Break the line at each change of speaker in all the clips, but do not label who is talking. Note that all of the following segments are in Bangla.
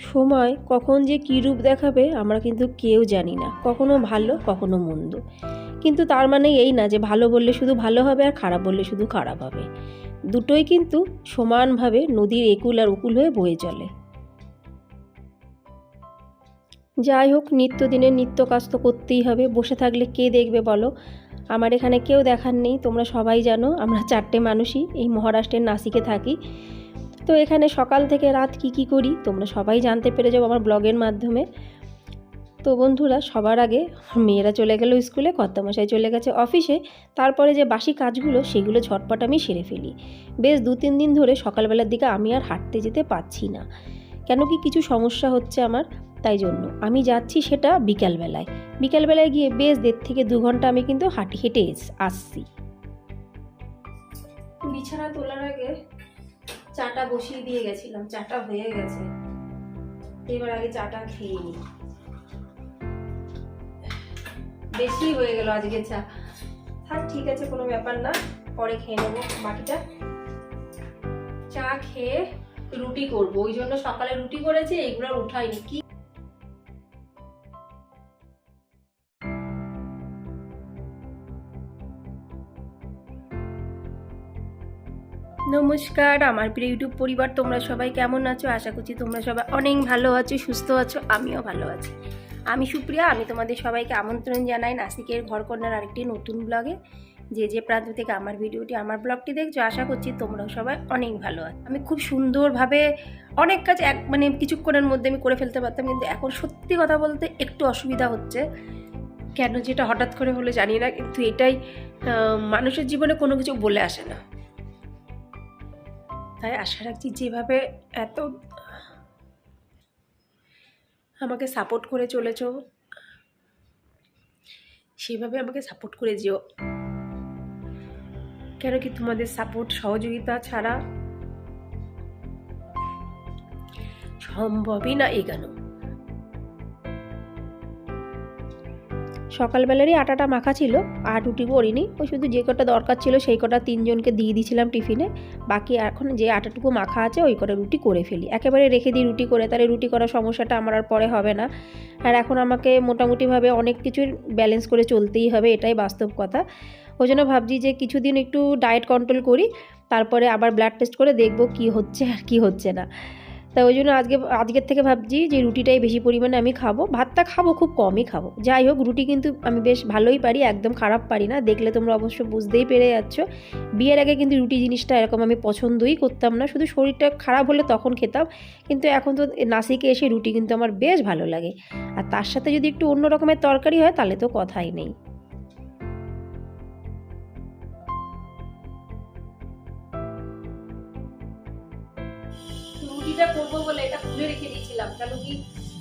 সময় কখন যে কী রূপ দেখাবে আমরা কিন্তু কেউ জানি না। কখনো ভালো, কখনো মন্দ। কিন্তু তার মানে এই না যে ভালো বললে শুধু ভালো হবে আর খারাপ বললে শুধু খারাপ হবে। দুটোই কিন্তু সমানভাবে নদীর একুল আর উকুল হয়ে বয়ে চলে। যাই হোক নিত্যদিনের নিত্য কাজ তো করতেই হবে। বসে থাকলে কে দেখবে বলো? আমার এখানে কেউ দেখার নেই, তোমরা সবাই জানো, আমরা চারটে মানুষই। এই মহারাষ্ট্রের নাসিকে থাকি। তো এখানে সকাল থেকে রাত কি কি করি তোমরা সবাই জানতে পেরে যাব আমার ব্লগের মাধ্যমে। তো বন্ধুরা, সবার আগে মেয়েরা চলে গেল স্কুলে, কর্তামশাই চলে গেছে অফিসে। তারপরে যে বাসি কাজগুলো, সেগুলো ঝটপট আমি সেরে ফেলি। বেশ দু তিন দিন ধরে সকালবেলার দিকে আমি আর হাঁটতে যেতে পারছি না। কেন কি কিছু সমস্যা হচ্ছে আমার, তাই জন্য। আমি যাচ্ছি সেটা বিকালবেলায়। বিকালবেলায় গিয়ে বেশ দেড় থেকে দু ঘণ্টা আমি কিন্তু হাঁটি হেঁটে আসছি। বিছানা তোলার আগে চাটা বসিয়ে দিয়ে গেছিলাম, চাটা হয়ে গেছে। এবার আগে চাটা খেয়ে নিই। বেশি হয়ে গেল আজকে চা। হ্যাঁ ঠিক আছে, কোনো ব্যাপার না, পরে খেয়ে নেব বাকিটা। চা খেয়ে রুটি করব, ওই জন্য সকালে রুটি করেছি, এইগুলো উঠাইনি। কি নমস্কার, আমার প্রিয় ইউটিউব পরিবার, তোমরা সবাই কেমন আছো? আশা করছি তোমরা সবাই অনেক ভালো আছো, সুস্থ আছো, আমিও ভালো আছি। আমি সুপ্রিয়া, আমি তোমাদের সবাইকে আমন্ত্রণ জানাই নাসিকের ঘরকন্যার আরেকটি নতুন ব্লগে। যে যে প্রান্ত থেকে আমার ভিডিওটি, আমার ব্লগটি দেখছ, আশা করছি তোমরাও সবাই অনেক ভালো আছো। আমি খুব সুন্দরভাবে অনেক কাজ এক মানে কিছুক্ষণের মধ্যে আমি করে ফেলতে পারতাম, কিন্তু এখন সত্যি কথা বলতে একটু অসুবিধা হচ্ছে। কেন যেটা হঠাৎ করে হলে জানি না, কিন্তু এটাই মানুষের জীবনে কোনো কিছু বলে আসে না। তাই আশা রাখছি যেভাবে এত আমাকে সাপোর্ট করে চলেছ, সেভাবে আমাকে সাপোর্ট করে যেও। কেন কি তোমাদের সাপোর্ট সহযোগিতা ছাড়া সম্ভবই না এগানো। সকালবেলারই আটাটা মাখা ছিল, আর রুটি করিনি। ওই শুধু যে কটা দরকার ছিল সেই কটা তিনজনকে দিয়ে দিয়েছিলাম টিফিনে। বাকি এখন যে আটাটুকু মাখা আছে ওই কটা রুটি করে ফেলি। একেবারে রেখে দিই রুটি করে, তাহলে রুটি করার সমস্যাটা আমার আর পরে হবে না। আর এখন আমাকে মোটামুটিভাবে অনেক কিছুর ব্যালেন্স করে চলতেই হবে, এটাই বাস্তব কথা। ওই জন্য ভাবছি যে কিছুদিন একটু ডায়েট কন্ট্রোল করি, তারপরে আবার ব্লাড টেস্ট করে দেখব কি হচ্ছে আর কি হচ্ছে না। তা ওই জন্য আজকে, আজকের থেকে ভাবছি যে রুটিটাই বেশি পরিমাণে আমি খাব। ভাতটা খাব, খুব কমই খাব। যাই হোক, রুটি কিন্তু আমি বেশ ভালোই পারি, একদম খারাপ পারি না। দেখলে তোমরা অবশ্য বুঝতেই পেরে যাচ্ছ। বিয়ের আগে কিন্তু রুটি জিনিসটা এরকম আমি পছন্দই করতাম না। শুধু শরীরটা খারাপ হলে তখন খেতাম। কিন্তু এখন তো নাসিকে এসে রুটি কিন্তু আমার বেশ ভালো লাগে। আর তার সাথে যদি একটু অন্য রকমের তরকারি হয়, তাহলে তো কথাই নেই।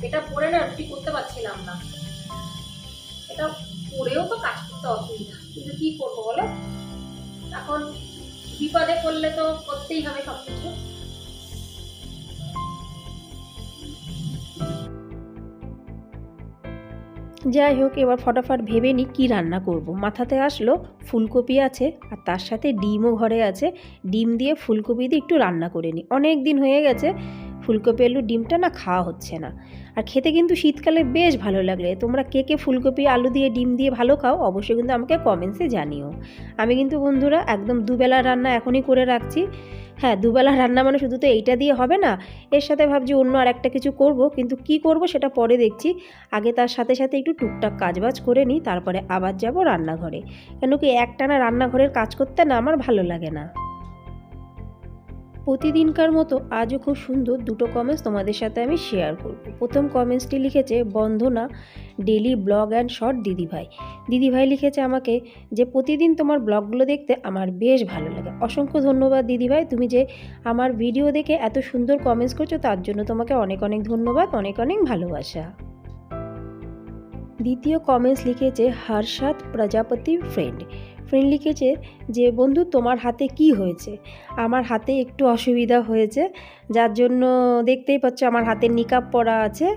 এটা পরে না রুটি করতে পারছিলাম না। এটা পরেও তো কাজ করতে অসুবিধা। কিন্তু কি করব বলো? এখন বিপদে পড়লে তো করতেই হবে সব কিছু যাই হোক, এবার ফটাফট ভেবে নিই কী রান্না করব। মাথাতে আসলো ফুলকপি আছে, আর তার সাথে ডিমও ঘরে আছে। ডিম দিয়ে ফুলকপি দিয়ে একটু রান্না করে নিই। অনেক দিন হয়ে গেছে ফুলকপি আলু ডিমটা না খাওয়া হচ্ছে না। আর খেতে কিন্তু শীতকালে বেশ ভালো লাগলে। তোমরা কে কে ফুলকপি, আলু দিয়ে, ডিম দিয়ে ভালো খাও, অবশ্যই কিন্তু আমাকে কমেন্টসে জানিও। আমি কিন্তু বন্ধুরা একদম দুবেলা রান্না এখনই করে রাখছি। হ্যাঁ দুবেলা রান্না মানে শুধু তো এইটা দিয়ে হবে না। এর সাথে ভাবছি অন্য আর একটা কিছু করব। কিন্তু কি করব সেটা পরে দেখছি। আগে তার সাথে সাথে একটু টুকটাক কাজবাজ করে নিই। তারপরে আবার যাব রান্নাঘরে। কেন কি একটানা রান্নাঘরের কাজ করতে না আমার ভালো লাগে না। প্রতিদিনকার মতো আজও খুব সুন্দর দুটো কমেন্টস তোমাদের সাথে আমি শেয়ার করব। প্রথম কমেন্টসটি লিখেছে Bandana daily blog and short দিদিভাই। দিদিভাই লিখেছে আমাকে যে, প্রতিদিন তোমার ব্লগগুলো দেখতে আমার বেশ ভালো লাগে। অসংখ্য ধন্যবাদ দিদিভাই, তুমি যে আমার ভিডিও দেখে এত সুন্দর কমেন্টস করছ, তার জন্য তোমাকে অনেক অনেক ধন্যবাদ, অনেক অনেক ভালোবাসা। দ্বিতীয় কমেন্টস লিখেছে হর্ষাদ প্রজাপতি ফ্রেন্ড ফ্রেন্ড লিখেছে যে, বন্ধু, তোমার হাতে কি হয়েছে? আমার হাতে একটু অসুবিধা হয়েছে, যার জন্য দেখতেই পাচ্ছ আমার হাতের নিকাপ পরা আছে।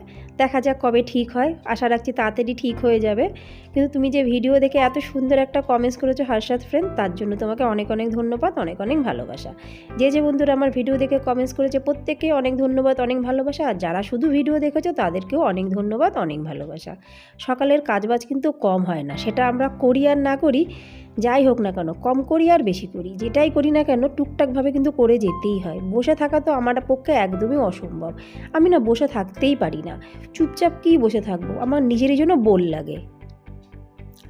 দেখা যাক কবে ঠিক হয়। আশা রাখছি তাড়াতাড়ি ঠিক হয়ে যাবে। কিন্তু তুমি যে ভিডিও দেখে এত সুন্দর একটা কমেন্টস করেছ হার্ষাদ ফ্রেন্ড তার জন্য তোমাকে অনেক অনেক ধন্যবাদ, অনেক অনেক ভালোবাসা। যে যে বন্ধুরা আমার ভিডিও দেখে কমেন্টস করেছে, প্রত্যেককে অনেক ধন্যবাদ, অনেক ভালোবাসা। আর যারা শুধু ভিডিও দেখেছ, তাদেরকেও অনেক ধন্যবাদ, অনেক ভালোবাসা। সকালের কাজবাজ কিন্তু কম হয় না, সেটা আমরা করি আর না করি। যাই হোক না কেন, কম করি আর বেশি করি। যেটাই করি না কেন, টুকটাকভাবে কিন্তু করে যেতেই হয়। বসে থাকা তো আমার পক্ষে একদমই অসম্ভব। আমি না বসে থাকতেই পারি না। চুপচাপ কি বসে থাকব? আমার নিজেরই জন্য বোল লাগে।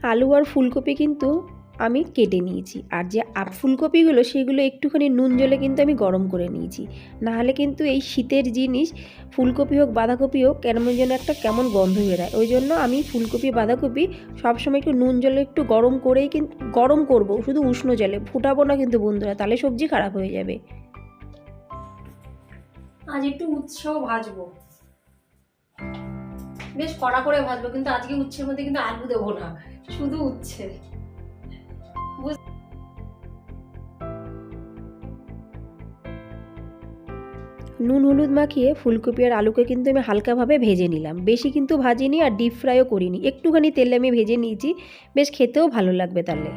আলু আর ফুলকপি কিন্তু আমি কেটে নিয়েছি। আর যে আপ- ফুলকপিগুলো, সেগুলো একটুখানি নুন জলে কিন্তু আমি গরম করে নিয়েছি। নাহলে কিন্তু এই শীতের জিনিস, ফুলকপি হোক, বাঁধাকপি হোক, কেমন যেন একটা কেমন গন্ধ বেরোয়। ওই জন্য আমি ফুলকপি, বাঁধাকপি সবসময় একটু নুন জলে একটু গরম করেই কিন্তু গরম করব। শুধু উষ্ণ জলে। ফুটাবো না কিন্তু বন্ধুরা, তাহলে সবজি খারাপ হয়ে যাবে। আজ একটু উৎসও ভাজবো। বেশ কড়া করে ভাজবো, কিন্তু আজকে উচ্ছের মধ্যে কিন্তু আলু দেবো না। শুধু উচ্ছে। নুন হলুদ মাখিয়ে ফুলকপি আর আলুকে কিন্তু আমি হালকাভাবে ভেজে নিলাম। বেশি কিন্তু ভাজিনি আর ডিপ ফ্রাইও করিনি। একটুখানি তেলে আমি ভেজে নিয়েছি। বেশ খেতেও ভালো লাগবে তাহলে।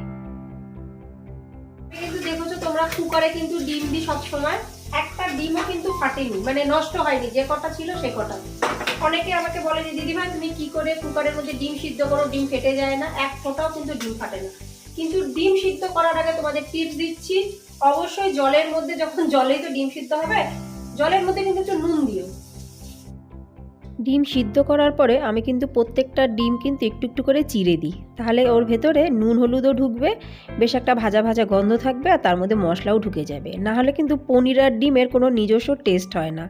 কিন্তু দেখেছ তোমরা কুকারে কিন্তু ডিম দিই সবসময়। একটা ডিমও কিন্তু ফাটেনি মানে নষ্ট হয়নি। যে কটা ছিল সে কটা। অনেকে আমাকে বলে যে দিদিভাই তুমি কি করে কুকারের মধ্যে ডিম সিদ্ধ করো? ডিম ফেটে যায় না। এক ফোঁটাও কিন্তু ডিম ফাটে না। কিন্তু ডিম সিদ্ধ করার আগে তোমাদের টিপস দিচ্ছি। অবশ্যই জলের মধ্যে যখন জলেই তো ডিম সিদ্ধ হবে, জলের মধ্যে কিন্তু একটু নুন দিও। ডিম সিদ্ধ করার পরে আমি কিন্তু প্রত্যেকটা ডিম কিন্তু একটু একটু করে চিড়ে দিই। তাহলে ওর ভেতরে নুন হলুদও ঢুকবে, বেশ একটা ভাজা ভাজা গন্ধ থাকবে আর তার মধ্যে মশলাও ঢুকে যাবে। না হলে কিন্তু পনির আর ডিমের কোনো নিজস্ব টেস্ট হয় না।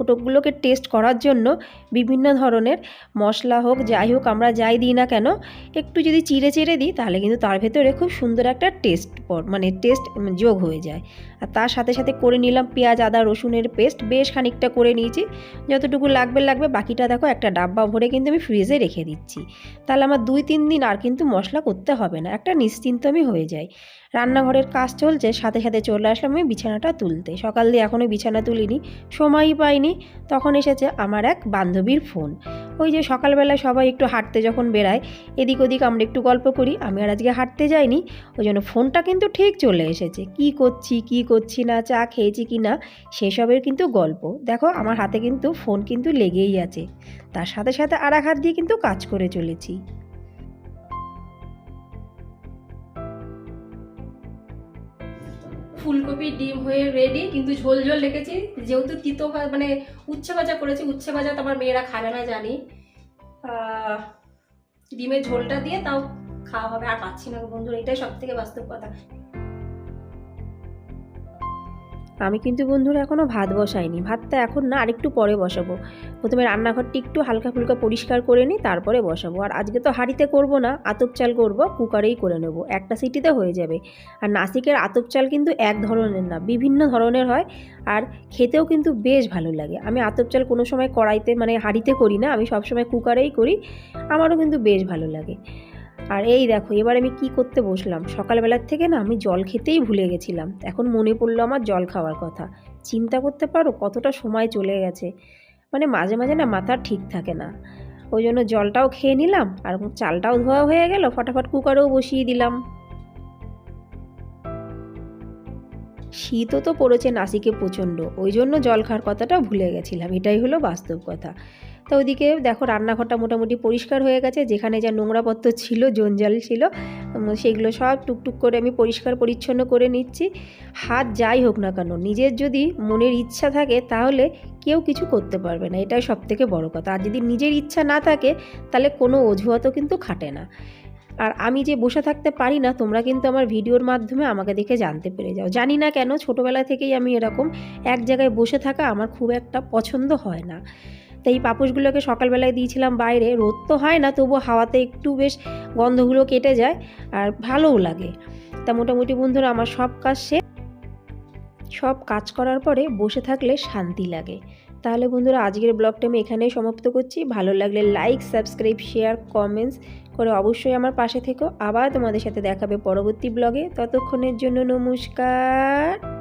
ওটাগুলোকে টেস্ট করার জন্য বিভিন্ন ধরনের মশলা হোক, যাই হোক, আমরা যাই দিই না কেন, একটু যদি চিড়ে চিড়ে দিই, তাহলে কিন্তু তার ভেতরে খুব সুন্দর একটা টেস্ট মানে টেস্ট যোগ হয়ে যায়। আর তার সাথে সাথে করে নিলাম পেঁয়াজ, আদা, রসুনের পেস্ট, বেশ খানিকটা করে নিয়েছি। যতটুকু লাগবে লাগবে বাকিটা দেখো একটা ডাব্বা ভরে কিন্তু আমি ফ্রিজে রেখে দিচ্ছি। তাহলে আমার দুই তিন দিন আর কিন্তু মশলা করতে হবে না, একটা নিশ্চিন্ত আমি হয়ে যাই। রান্নাঘরের কাজ চলছে, সাথে সাথে চলে আসলাম আমি বিছানাটা তুলতে। সকাল দিয়ে এখনও বিছানা তুলিনি, সময়ই পাইনি। তখন এসেছে আমার এক বান্ধবীর ফোন ওই যে সকালবেলা সবাই একটু হাঁটতে যখন বেরায়, এদিক ওদিক আমরা একটু গল্প করি, আমি আর আজকে হাঁটতে যাইনি, ওই জন্য ফোনটা কিন্তু ঠিক চলে এসেছে। কি করছি কি করছি না, চা খেয়েছি কি না, সেসবের কিন্তু গল্প। দেখো, আমার হাতে কিন্তু ফোন কিন্তু লেগেই আছে। তার সাথে সাথে আর এক হাত দিয়ে কিন্তু কাজ করে চলেছি। ফুলকপি, ডিম হয়ে রেডি কিন্তু ঝোল ঝোল রেখেছি। যেহেতু তিতো মানে উচ্ছে ভাজা করেছি, উচ্ছে ভাজা তো আমার মেয়েরা খাবে না, জানি। ডিমের ঝোলটা দিয়ে তাও খাওয়া হবে, আর পাচ্ছি না বন্ধু বন্ধুরা, এটাই সব থেকে বাস্তব কথা। আমি কিন্তু বন্ধুরা এখনও ভাত বসাইনি। ভাতটা এখন না আরেকটু পরে বসাবো। প্রথমে রান্নাঘরটি একটু হালকা ফুলকা পরিষ্কার করে নিই, তারপরে বসাবো। আর আজকে তো হাঁড়িতে করব না, আতপ চাল করব, কুকারেই করে নেব। একটা সিটিতে হয়ে যাবে। আর নাসিকের আতপ চাল কিন্তু এক ধরনের না, বিভিন্ন ধরনের হয়। আর খেতেও কিন্তু বেশ ভালো লাগে। আমি আতপ চাল কোনো সময় কড়াইতে মানে হাঁড়িতে করি না, আমি সবসময় কুকারেই করি। আমারও কিন্তু বেশ ভালো লাগে। আর এই দেখো, এবার আমি কি করতে বসলাম? সকালবেলার থেকে না আমি জল খেতেই ভুলে গেছিলাম। এখন মনে পড়ল আমার জল খাওয়ার কথা। চিন্তা করতে পারো কতটা সময় চলে গেছে। মানে মাঝে মাঝে না মাথা ঠিক থাকে না। ওই জন্য জলটাও খেয়ে নিলাম আর চালটাও ধোয়া হয়ে গেল, ফটাফট কুকারেও বসিয়ে দিলাম। শীতও তো পড়েছে নাসিকে প্রচণ্ড। ওই জন্য জল খাওয়ার কথাটা ভুলে গেছিলাম। এটাই হলো বাস্তব কথা। তো ওদিকে দেখো রান্নাঘরটা মোটামুটি পরিষ্কার হয়ে গেছে, যেখানে যা নোংরাপত্র ছিল, জঞ্জাল ছিল সেগুলো সব টুকটুক করে আমি পরিষ্কার পরিচ্ছন্ন করে নিচ্ছি। হাত যাই হোক না কেন, নিজের যদি মনের ইচ্ছা থাকে তাহলে কেউ কিছু করতে পারবে না, এটাই সব থেকে বড় কথা। আর যদি নিজের ইচ্ছা না থাকে, তাহলে কোনো অজুহাতও কিন্তু খাটে না। আর আমি যে বসে থাকতে পারি না, তোমরা কিন্তু আমার ভিডিওর মাধ্যমে আমাকে দেখে জানতে পেরে যাও। জানি না কেন, ছোটোবেলা থেকেই আমি এরকম এক জায়গায় বসে থাকা আমার খুব একটা পছন্দ হয় না। তাই এই পাপোশগুলোকে সকালবেলায় দিয়েছিলাম বাইরে। রোদ তো হয় না তবু হাওয়াতে একটু বেশ গন্ধগুলো কেটে যায় আর ভালোও লাগে। তা মোটামুটি বন্ধুরা, আমার সব কাজ শেষ সব কাজ করার পরে বসে থাকলে শান্তি লাগে। তাহলে বন্ধুরা, আজকের ব্লগটা আমি এখানেই সমাপ্ত করছি। ভালো লাগলে লাইক, সাবস্ক্রাইব, শেয়ার, কমেন্টস করে অবশ্যই আমার পাশে থেকো। আবার তোমাদের সাথে দেখাবে পরবর্তী ব্লগে। ততক্ষণের জন্য নমস্কার।